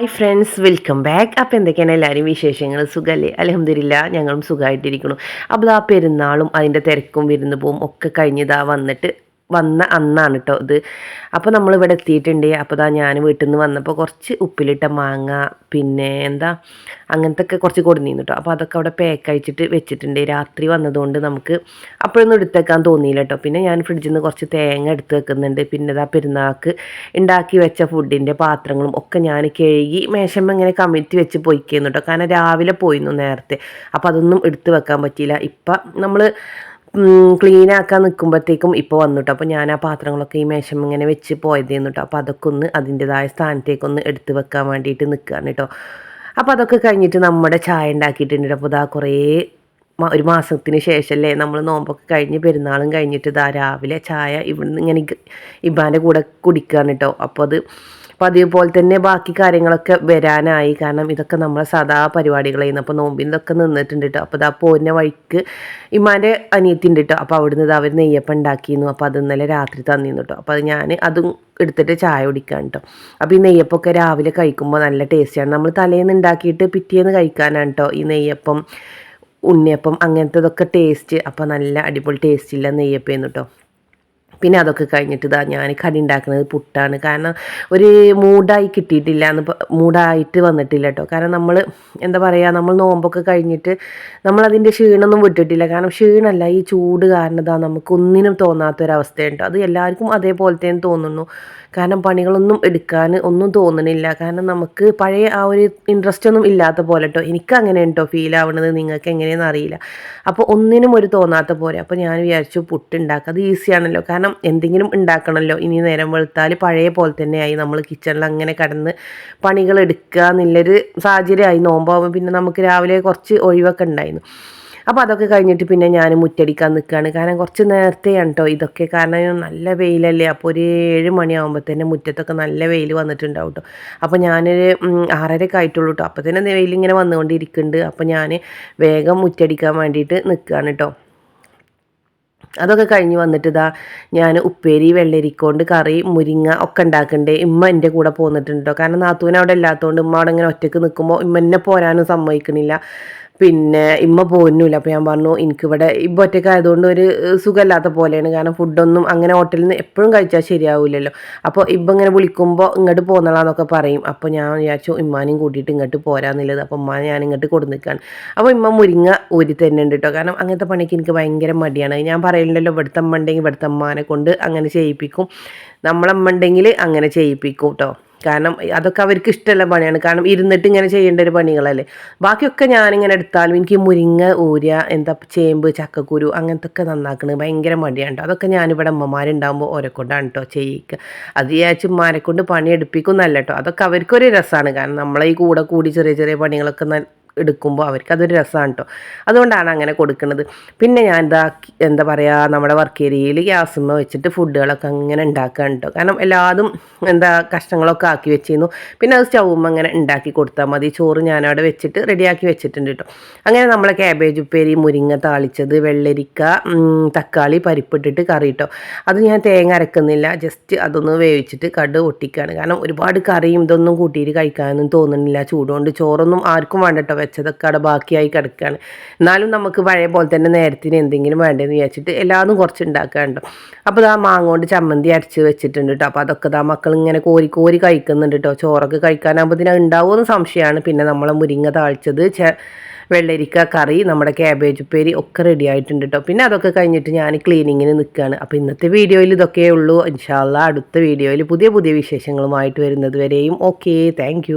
Hi friends welcome back അപ്പോൾ എന്തൊക്കെയാണ് എല്ലാവരും വിശേഷങ്ങൾ? സുഖമല്ലേ അലഹമില്ല ഞങ്ങളും സുഖമായിട്ടിരിക്കുന്നു. അപ്പോൾ ആ പെരുന്നാളും അതിന്റെ തിരക്കും വിരുന്ന് പോവും ഒക്കെ കഴിഞ്ഞതാ വന്നിട്ട് വന്ന അന്നാണ് കേട്ടോ ഇത്. അപ്പോൾ നമ്മളിവിടെ എത്തിയിട്ടുണ്ട്. അപ്പോൾ ഇതാ ഞാൻ വീട്ടിൽ നിന്ന് വന്നപ്പോൾ കുറച്ച് ഉപ്പിലിട്ട മാങ്ങ പിന്നെ എന്താ അങ്ങനത്തെ ഒക്കെ കുറച്ച് കൊടുന്നിരുന്നു കേട്ടോ അപ്പോൾ അതൊക്കെ അവിടെ പാക്ക് അയച്ചിട്ട് വെച്ചിട്ടുണ്ട്. രാത്രി വന്നതുകൊണ്ട് നമുക്ക് അപ്പോഴൊന്നും എടുത്തേക്കാൻ തോന്നിയില്ല കേട്ടോ പിന്നെ ഞാൻ ഫ്രിഡ്ജിൽ നിന്ന് കുറച്ച് തേങ്ങ എടുത്ത് വെക്കുന്നുണ്ട്. പിന്നെ ഇതാ പെരുന്നാൾക്ക് ഉണ്ടാക്കി വെച്ച ഫുഡിന്റെ പാത്രങ്ങളും ഒക്കെ ഞാൻ കഴുകി മേശമ്മ ഇങ്ങനെ കമിഴ്ത്തി വെച്ച് പോയിക്കുന്നു കേട്ടോ കാരണം രാവിലെ പോയിരുന്നു നേരത്തെ. അപ്പോൾ അതൊന്നും എടുത്ത് വെക്കാൻ പറ്റിയില്ല. ഇപ്പം നമ്മൾ ക്ലീൻ ആക്കാൻ നിൽക്കുമ്പോഴത്തേക്കും ഇപ്പോൾ വന്നിട്ടോ. അപ്പോൾ ഞാൻ ആ പാത്രങ്ങളൊക്കെ ഈ മേശം ഇങ്ങനെ വെച്ച് പോയതേന്നു കേട്ടോ അപ്പോൾ അതൊക്കെ ഒന്ന് അതിന്റെതായ സ്ഥാനത്തേക്കൊന്ന് എടുത്ത് വെക്കാൻ വേണ്ടിയിട്ട് നിൽക്കുകയാണ് കേട്ടോ അപ്പോൾ അതൊക്കെ കഴിഞ്ഞിട്ട് നമ്മുടെ ചായ ഉണ്ടാക്കിയിട്ടുണ്ട് അപ്പോൾ ഇതാ കുറേ ഒരു മാസത്തിന് ശേഷമല്ലേ നമ്മൾ നോമ്പൊക്കെ കഴിഞ്ഞ് പെരുന്നാളും കഴിഞ്ഞിട്ട് ഇതാ രാവിലെ ചായ ഇവിടുന്ന് ഇങ്ങനെ ഇബാന്റെ കൂടെ കുടിക്കുകയാണ് കേട്ടോ അപ്പോൾ അത് അപ്പോൾ അതേപോലെ തന്നെ ബാക്കി കാര്യങ്ങളൊക്കെ വരാനായി. കാരണം ഇതൊക്കെ നമ്മളെ സദാ പരിപാടികളായിരുന്നു. അപ്പോൾ നോമ്പിന്നൊക്കെ നിന്നിട്ടുണ്ട് കേട്ടോ അപ്പോൾ ഇതാ പോരുന്ന വഴിക്ക് ഇമ്മാന്റെ അനിയത്തിന്റെ കേട്ടോ അപ്പോൾ അവിടുന്ന് ഇത് അവർ നെയ്യപ്പം ഉണ്ടാക്കിയിരുന്നു. അപ്പോൾ അത് ഇന്നലെ രാത്രി തന്നിരുന്നു കേട്ടോ അപ്പോൾ അത് ഞാൻ അതും എടുത്തിട്ട് ചായ കുടിക്കാൻ കേട്ടോ അപ്പോൾ ഈ നെയ്യപ്പമൊക്കെ രാവിലെ കഴിക്കുമ്പോൾ നല്ല ടേസ്റ്റിയാണ് നമ്മൾ തലേന്ന് ഉണ്ടാക്കിയിട്ട് പിറ്റേന്ന് കഴിക്കാനാണ് കേട്ടോ ഈ നെയ്യപ്പം ഉണ്ണിയപ്പം അങ്ങനത്തെ അങ്ങനത്തതൊക്കെ ടേസ്റ്റ്. അപ്പോൾ നല്ല അടിപൊളി ടേസ്റ്റില്ല നെയ്യപ്പം കേട്ടോ പിന്നെ അതൊക്കെ കഴിഞ്ഞിട്ട് ഇതാ ഞാൻ കടി ഉണ്ടാക്കുന്നത് പുട്ടാണ്. കാരണം ഒരു മൂഡായി കിട്ടിയിട്ടില്ല എന്ന് മൂഡായിട്ട് വന്നിട്ടില്ല കേട്ടോ. കാരണം നമ്മൾ എന്താ പറയുക നമ്മൾ നോമ്പൊക്കെ കഴിഞ്ഞിട്ട് നമ്മളതിന്റെ ക്ഷീണമൊന്നും വിട്ടിട്ടില്ല. കാരണം ക്ഷീണമല്ല ഈ ചൂട് കാരണം ഇതാ നമുക്കൊന്നിനും തോന്നാത്തൊരവസ്ഥയുണ്ട്. അത് എല്ലാവർക്കും അതേപോലെ തന്നെ തോന്നുന്നു. കാരണം പണികളൊന്നും എടുക്കാൻ ഒന്നും തോന്നണില്ല. കാരണം നമുക്ക് പഴയ ആ ഒരു ഇൻട്രസ്റ്റ് ഒന്നും ഇല്ലാത്ത പോലെ കേട്ടോ എനിക്ക് അങ്ങനെ ഉണ്ടോ ഫീൽ ആവണത്? നിങ്ങൾക്ക് എങ്ങനെയെന്ന് അറിയില്ല. അപ്പോൾ ഒന്നിനും ഒരു തോന്നാത്ത പോലെ. അപ്പോൾ ഞാൻ വിചാരിച്ചു പുട്ട് ഉണ്ടാക്കുക അത് ഈസിയാണല്ലോ കാരണം എന്തെങ്കിലും ഉണ്ടാക്കണമല്ലോ ഇനി നേരം വെളുത്താൽ പഴയ പോലെ തന്നെയായി നമ്മൾ കിച്ചണിൽ അങ്ങനെ കടന്ന് പണികൾ എടുക്കുക എന്നുള്ളൊരു സാഹചര്യമായി. നോമ്പാകുമ്പോൾ പിന്നെ നമുക്ക് രാവിലെ കുറച്ച് ഒഴിവൊക്കെ ഉണ്ടായിരുന്നു അപ്പോൾ അതൊക്കെ കഴിഞ്ഞിട്ട് പിന്നെ ഞാൻ മുറ്റടിക്കാൻ നിൽക്കുകയാണ് കാരണം കുറച്ച് നേരത്തെയാണ് കേട്ടോ ഇതൊക്കെ. കാരണം നല്ല വെയിലല്ലേ. അപ്പോൾ ഒരു ഏഴ് തന്നെ മുറ്റത്തൊക്കെ നല്ല വെയിൽ വന്നിട്ടുണ്ടാവും കേട്ടോ അപ്പോൾ ഞാനൊരു ആറരയൊക്കെ ആയിട്ടുള്ളൂ കേട്ടോ അപ്പോൾ തന്നെ വെയിലിങ്ങനെ വന്നുകൊണ്ടിരിക്കുന്നുണ്ട് അപ്പോൾ ഞാൻ വേഗം മുറ്റടിക്കാൻ വേണ്ടിയിട്ട് നിൽക്കുകയാണ് കേട്ടോ അതൊക്കെ കഴിഞ്ഞ് വന്നിട്ട് ഇതാ ഞാൻ ഉപ്പേരി വെള്ളരിക്കൊണ്ട് കറി മുരിങ്ങ ഒക്കെ ഉണ്ടാക്കണ്ടേ. ഇമ്മ എന്റെ കൂടെ പോന്നിട്ടുണ്ട് കാരണം നാത്തൂന അവിടെ ഇല്ലാത്തതുകൊണ്ട് ഉമ്മ അവിടെ ഇങ്ങനെ ഒറ്റയ്ക്ക് നിൽക്കുമ്പോൾ ഇമ്മ എന്നെ പോരാനും സമ്മതിക്കണില്ല. പിന്നെ ഇമ്മ പോരുന്നില്ല. അപ്പോൾ ഞാൻ പറഞ്ഞു എനിക്കിവിടെ ഇപ്പോൾ ഒറ്റയ്ക്ക് ആയതുകൊണ്ട് ഒരു സുഖമില്ലാത്ത പോലെയാണ്. കാരണം ഫുഡൊന്നും അങ്ങനെ ഹോട്ടലിൽ നിന്ന് എപ്പോഴും കഴിച്ചാൽ ശരിയാവില്ലല്ലോ അപ്പോൾ ഇപ്പം ഇങ്ങനെ വിളിക്കുമ്പോൾ ഇങ്ങോട്ട് പോന്നളാന്നൊക്കെ പറയും. അപ്പോൾ ഞാൻ വിചാരിച്ചു ഇമ്മാനെയും കൂട്ടിയിട്ട് ഇങ്ങോട്ട് പോരാന്നുള്ളത്. അപ്പോൾ ഉമ്മ ഞാൻ ഇങ്ങോട്ട് കൊടു നിൽക്കുകയാണ് അപ്പോൾ ഇമ്മ മുരിങ്ങ ഊരി തന്നെ ഉണ്ട് കേട്ടോ. കാരണം അങ്ങനത്തെ പണിക്ക് എനിക്ക് ഭയങ്കര മടിയാണ്. ഞാൻ പറയുന്നുണ്ടല്ലോ ഇവിടുത്തെ അമ്മ ഉണ്ടെങ്കിൽ ഇവിടുത്തെ അമ്മാനെ കൊണ്ട് അങ്ങനെ ചെയ്യിപ്പിക്കും. നമ്മളമ്മ ഉണ്ടെങ്കിൽ അങ്ങനെ ചെയ്യിപ്പിക്കും കേട്ടോ കാരണം അതൊക്കെ അവർക്ക് ഇഷ്ടമുള്ള പണിയാണ്. കാരണം ഇരുന്നിട്ട് ഇങ്ങനെ ചെയ്യേണ്ട ഒരു പണികളല്ലേ. ബാക്കിയൊക്കെ ഞാനിങ്ങനെ എടുത്താലും എനിക്ക് മുരിങ്ങ ഊര്യ എന്താ ചേമ്പ് ചക്കക്കുരു അങ്ങനത്തെ ഒക്കെ നന്നാക്കണത് ഭയങ്കര മടിയാണ് അതൊക്കെ ഞാനിവിടെ അമ്മമാരുണ്ടാകുമ്പോൾ ഓരോ കൊണ്ടാണ് കേട്ടോ ചെയ്യിക്കുക അത് വിചാരിച്ച് ഉമ്മാരെ കൊണ്ട് പണി എടുപ്പിക്കുന്നല്ല കേട്ടോ അതൊക്കെ അവർക്കൊരു രസമാണ് കാരണം നമ്മളെ ഈ കൂടെ കൂടി ചെറിയ ചെറിയ പണികളൊക്കെ എടുക്കുമ്പോൾ അവർക്ക് അതൊരു രസമാണ് കേട്ടോ അതുകൊണ്ടാണ് അങ്ങനെ കൊടുക്കുന്നത് പിന്നെ ഞാൻ എന്താ എന്താ പറയുക നമ്മുടെ വർക്ക് ഏരിയയിൽ ഗ്യാസുമ്മ വെച്ചിട്ട് ഫുഡുകളൊക്കെ അങ്ങനെ ഉണ്ടാക്കാൻ കേട്ടോ കാരണം എല്ലാതും എന്താ കഷ്ണങ്ങളൊക്കെ ആക്കി വെച്ചിരുന്നു. പിന്നെ അത് സ്റ്റൗമ്മ അങ്ങനെ ഉണ്ടാക്കി കൊടുത്താൽ മതി. ചോറ് ഞാനവിടെ വെച്ചിട്ട് റെഡിയാക്കി വെച്ചിട്ടുണ്ട് കേട്ടോ അങ്ങനെ നമ്മളെ ക്യാബേജ് ഉപ്പേരി മുരിങ്ങ താളിച്ചത് വെള്ളരിക്ക തക്കാളി പരിപ്പിട്ടിട്ട് കറി കേട്ടോ അത് ഞാൻ തേങ്ങ അരക്കുന്നില്ല. ജസ്റ്റ് അതൊന്ന് വേവിച്ചിട്ട് കട് ഒട്ടിക്കുകയാണ് കാരണം ഒരുപാട് കറിയും ഇതൊന്നും കൂട്ടിയിട്ട് കഴിക്കാനൊന്നും തോന്നുന്നില്ല. ചൂടുകൊണ്ട് ചോറൊന്നും ആർക്കും വേണ്ട കേട്ടോ വെച്ചതൊക്കെ അവിടെ ബാക്കിയായി കിടക്കുകയാണ്. എന്നാലും നമുക്ക് പഴയ പോലെ തന്നെ നേരത്തിന് എന്തെങ്കിലും വേണ്ടതെന്ന് വിചാരിച്ചിട്ട് എല്ലാതും കുറച്ച് ഉണ്ടാക്കാറുണ്ട് അപ്പോൾ ആ മാങ്ങ കൊണ്ട് ചമ്മന്തി അരച്ച് വെച്ചിട്ടുണ്ട് കേട്ടോ. അപ്പോൾ അതൊക്കെ ആ മക്കൾ ഇങ്ങനെ കോരി കോരി കഴിക്കുന്നുണ്ട് കേട്ടോ. ചോറൊക്കെ കഴിക്കാനാകുമ്പോൾ ഇതിനെ ഉണ്ടാവുമെന്ന് സംശയമാണ്. പിന്നെ നമ്മളെ മുരിങ്ങ താഴ്ച്ചത് വെള്ളരിക്ക കറി നമ്മുടെ ക്യാബേജ് ഉപ്പേരി ഒക്കെ റെഡി ആയിട്ടുണ്ട് കേട്ടോ. പിന്നെ അതൊക്കെ കഴിഞ്ഞിട്ട് ഞാൻ ക്ലീനിങ്ങിന് നിൽക്കുകയാണ്. അപ്പോൾ ഇന്നത്തെ വീഡിയോയിൽ ഇതൊക്കെ ഉള്ളൂ. ഇൻഷാല്ല അടുത്ത വീഡിയോയിൽ പുതിയ പുതിയ വിശേഷങ്ങളുമായിട്ട് വരുന്നത് വരെയും. Okay thank